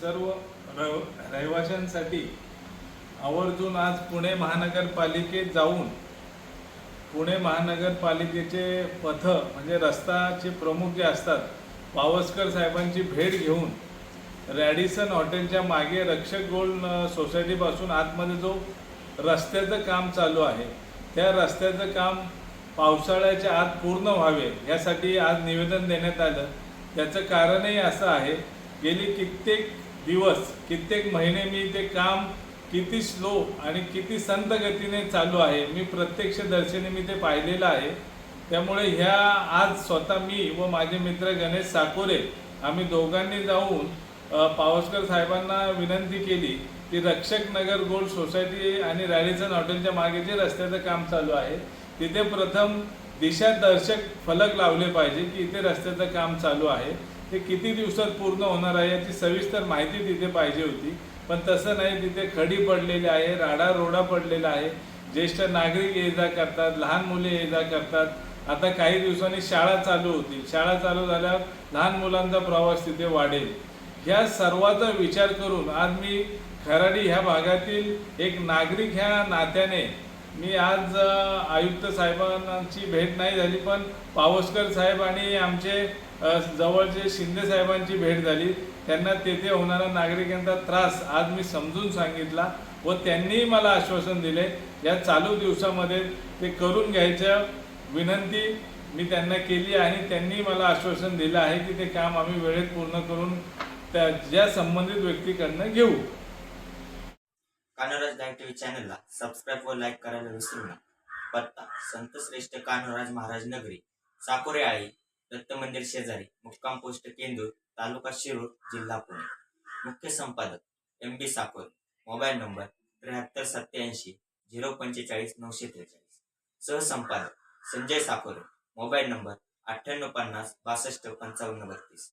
सर्व रव रहिवाशांसाठी आवर्जून आज पुणे महानगरपालिकेत जाऊन पुणे महानगरपालिकेचे पथ म्हणजे रस्ताचे प्रमुख जे असतात पावसकर साहेबांची भेट घेऊन रॅडिसन हॉटेलच्या मागे रक्षक गोल्ड सोसायटीपासून आतमध्ये जो रस्त्याचं काम चालू आहे त्या रस्त्याचं काम पावसाळ्याच्या आत पूर्ण व्हावे यासाठी आज निवेदन देण्यात आलं. त्याचं कारणही असं आहे गेली कित्येक दिवस कित्येक महिने मी ते काम किती स्लो आणि किती संत गतीने चालू आहे मी प्रत्यक्ष दर्शनी मी ते पाहिलेलं आहे. त्यामुळे ह्या आज स्वतः मी व माझे मित्र गणेश साकोरे आम्ही दोघांनी जाऊन पावसकर साहेबांना विनंती केली की रक्षक नगर गोल्ड सोसायटी आणि रॅडिसन हॉटेलच्या मागे जे रस्त्याचं काम चालू आहे तिथे प्रथम दिशादर्शक फलक लावले पाहिजे की इथे रस्त्याचं काम चालू आहे. ते किती दिवसात पूर्ण होणार आहे याची सविस्तर माहिती तिथे पाहिजे होती. पण तसं नाही तिथे खडी पडलेली आहे राडा रोडा पडलेला आहे. ज्येष्ठ नागरिक ये जा करतात लहान मुले ये जा करतात. आता काही दिवसांनी शाळा चालू होतील. शाळा चालू झाल्यावर लहान मुलांचा प्रवास तिथे वाढेल. ह्या सर्वाचा विचार करून आज मी खराडी ह्या भागातील एक नागरिक ह्या नात्याने मी आज आयुक्त साहेबांची भेट नाही झाली पण पावसकर साहेब आणि आमचे जवळचे शिंदे साहेबांची भेट झाली. त्यांना तेथे होणारा नागरिकांचा त्रास आज मी समजून सांगितला व त्यांनीही मला आश्वासन दिले. या चालू दिवसामध्ये ते करून घ्यायचं विनंती मी त्यांना केली आणि त्यांनी मला आश्वासन दिलं आहे की ते काम आम्ही वेळेत पूर्ण करून त्या ज्या संबंधित व्यक्तीकडनं घेऊ. कान्होराज लाईव्ह टीव्ही चॅनलला सबस्क्राईब व लाईक करायला विसरू नका. पत्ता संत श्रेष्ठ महाराज नगरी साकोरे आळी दत्त मंदिर शेजारी मुक्काम पोस्ट केंदूर तालुका शिरूर जिल्हा पुणे. मुख्य संपादक M B Sakore. Mobile number त्र्याहत्तर सत्याऐंशी झिरो पंचेचाळीस नऊशे त्रेचाळीस. सहसंपादक संजय साकोरे. मोबाईल नंबर अठ्ठ्याण्णव पन्नास बासष्ट पंचावन्न बत्तीस.